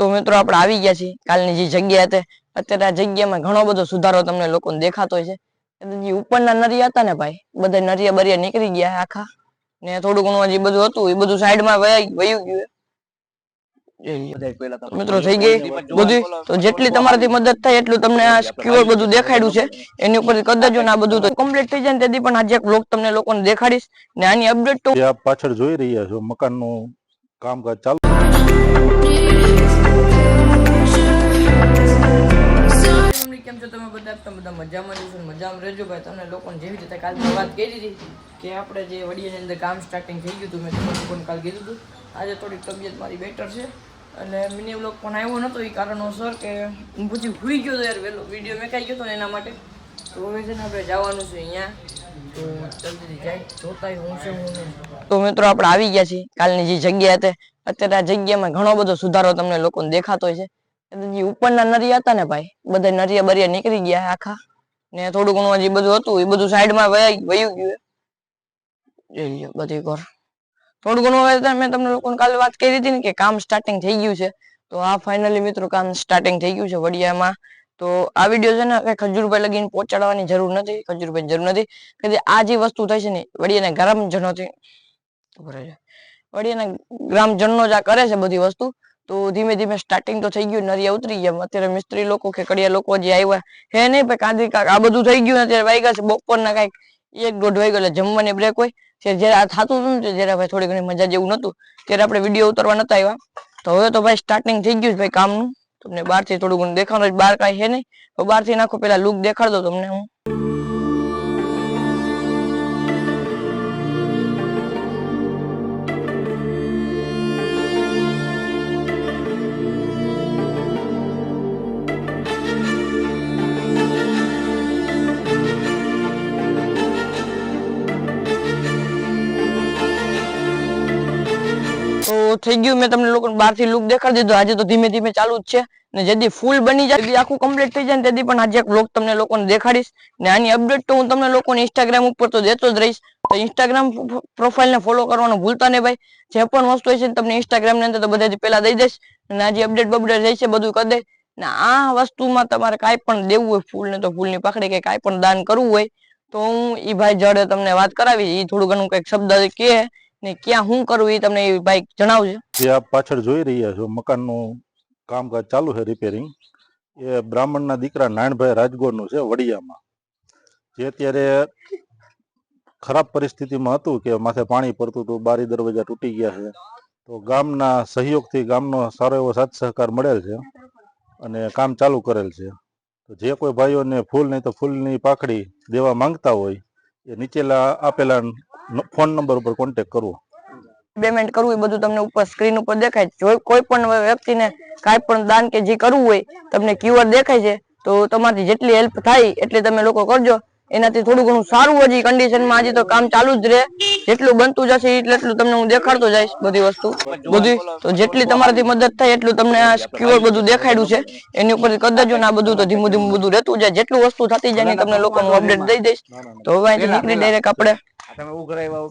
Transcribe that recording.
તો મિત્રો આપણે આવી ગયા છીએ. કાલની જે જગ્યા હતી, અત્યારે આ જગ્યામાં ઘણો બધો સુધારો તમને લોકોને દેખાતો છે. જે ઉપરના નરિયા હતા ને ભાઈ, બધા નરિયા બરિયા નીકળી ગયા આખા. ને થોડું ઘણું જે બધું હતું, એ બધું સાઈડમાં વયું ગયું મિત્રો થઈ ગઈ બધી? તો જેટલી તમારાથી મદદ થાય એટલું તમને આ સ્ક્યુઅર બધું દેખાડ્યું છે. એની ઉપર કદાચ આ બધું તો કમ્પ્લીટ થઈ જાય તેથી પણ આજે એક બ્લોગ તમને લોકોને દેખાડીશ. ને આની અપડેટ તો પાછળ જોઈ રહ્યા છો, મકાનનું કામકાજ ચાલુ બધા મજામાં જઈશું મજામાં રહેજો ભાઈ. તમને લોકોને જેવી રીતે કાલ વાત કરી હતી કે આપણે જે વડિયાની અંદર કામ સ્ટાર્ટિંગ થઈ ગયું હતું, મેં તમને લોકોને કાલ કીધું હતું. આજે થોડીક તબિયત મારી બેટર છે અને મિની બ્લોગ પણ આવ્યો નહોતો એ કારણોસર કે હું પછી ભૂઈ ગયો હતો યાર વહેલો. વીડિયો મેકાઈ ગયો હતો ને એના માટે. તો હવે છે ને આપણે જવાનું છે અહીંયા. તો મિત્રો આપણે આવી ગયા છીએ. કાલની જે જગ્યા હતી, અત્યારે આ જગ્યામાં ઘણો બધો સુધારો તમને લોકોને દેખાતો હોય છે. જે ઉપરના નરિયા હતા ને ભાઈ બધા નરિયા બરિયા નીકળી ગયા આખા. ને થોડું ઘણું જે બધું હતું, એ બધું સાઈડમાં વયું ગયું જઈ લ્યો બધી ઘર. થોડું ઘણું હવે મેં તમને લોકોને કાલે વાત કરી હતી ને કે કામ સ્ટાર્ટિંગ થઈ ગયું છે. તો આ ફાઇનલી મિત્રો કામ સ્ટાર્ટિંગ થઈ ગયું છે વડિયામાં. તો આ વીડિયો છે ને કઈ ખજૂરભાઈ લગીને પહોંચાડવાની જરૂર નથી ખજૂરભાઈ જરૂર નથી. કે આ જે વસ્તુ થઈ છે ને, વડિયાના ગ્રામજનોથી. ઊભો વડિયાના ગ્રામજનો જ આ કરે છે બધી વસ્તુ. તો ધીમે ધીમે સ્ટાર્ટિંગ તો થઈ ગયું, નરિયા ઉતરી ગયા. અત્યારે મિસ્ત્રી લોકો કે કડિયા લોકો જે આવ્યા હે નહીં ભાઈ કાંદી કાક આ બધું થઈ ગયું ને અત્યારે વાગ્યા છે. બપોરના કાંઈક એક દોઢ વાગ્યો એટલે જમવાની બ્રેક હોય. ત્યારે જયારે આ થતું હતું ને જયારે ભાઈ થોડી ઘણી મજા જેવું નતું ત્યારે આપણે વીડિયો ઉતારવા નતા આવ્યા તો હવે તો ભાઈ સ્ટાર્ટિંગ થઈ ગયું છે ભાઈ કામનું. તમને બહારથી થોડું ઘણું દેખાડો બહાર કાંઈ છે નહીં. તો બહારથી નાખો, પેલા લુક દેખાડ દો તમને હું. તો થઈ ગયું. મેં તમને લોકોને બહારથી લુક દેખાડી દીધો. આજે તો ધીમે ધીમે ચાલુ જ છે. ને જેથી ફૂલ બની જાય તેથી આખું કમ્પ્લીટ થઈ જાય તેથી પણ આજે એક બ્લોગ તમને લોકોને દેખાડીશ. ને આની અપડેટ તો હું તમને લોકોને ઇન્સ્ટાગ્રામ ઉપર તો દેતો જ રહીશ. તો ઇન્સ્ટાગ્રામ પ્રોફાઇલને ફોલો કરવાનું ભૂલતા નહીં ભાઈ. જે પણ વસ્તુ હોય છે તમને ઇન્સ્ટાગ્રામની અંદર તો બધાથી પહેલા દઈ દઈશ. અને આજે અપડેટ બપડેટ રહી છે બધું કરી દે ને આ વસ્તુમાં તમારે કાંઈ પણ દેવું હોય ફૂલ ને તો ફૂલની પાકડી કે કાંઈ પણ દાન કરવું હોય, તો હું એ ભાઈ જોડે તમને વાત કરાવી એ થોડું ઘણું કંઈક શબ્દ કે ને ક્યાં શું કરવું એ તમને ભાઈ જણાવજો. જે આપ પાછળ જોઈ રહ્યા છો, મકાનનું કામકાજ ચાલુ છે રિપેરિંગ એ બ્રાહ્મણના દીકરા નારાયણભાઈ રાજગોરનું છે વડિયામાં. જે અત્યારે ખરાબ પરિસ્થિતિમાં હતું કે માથે પાણી પડતું હતું, બારી દરવાજા તૂટી ગયા છે, તો ગામના સહયોગથી ગામનો સારો એવો સાથ સહકાર મળેલ છે અને કામ ચાલુ કરેલ છે. તો જે કોઈ ભાઈઓને ફૂલ નહીં તો ફૂલની પાખડી દેવા માંગતા હોય, એ નીચેલા આપેલા ફોન નંબર ઉપર કોન્ટેક્ટ કરવો. પેમેન્ટ કરવું એ બધું તમને ઉપર સ્ક્રીન ઉપર દેખાય. જો કોઈ પણ વ્યક્તિને કાંઈ પણ દાન કે જે કરવું હોય, તમને ક્યુઆર દેખાય છે, તો તમારી જેટલી હેલ્પ થાય એટલી તમે લોકો કરજો. એનાથી થોડું ઘણું સારું હજી કન્ડિશનમાં હજી તો કામ ચાલુ જ રહે. જેટલું બનતું જશે એટલે એટલું તમને હું દેખાડતો જઈશ બધી વસ્તુ. બધી? તો જેટલી તમારાથી મદદ થાય એટલું તમને આ ક્યુઆર બધું દેખાડ્યું છે. એની ઉપર કદાચ ને આ બધું તો ધીમું ધીમું બધું રહેતું જાય. જેટલું વસ્તુ થતી જાય તમને લોકોનું અપડેટ દઈ દઈશ. તો હવે અહીંથી નીકળી ડાયરેક્ટ આપણે તમે ઉઘરાવ્યા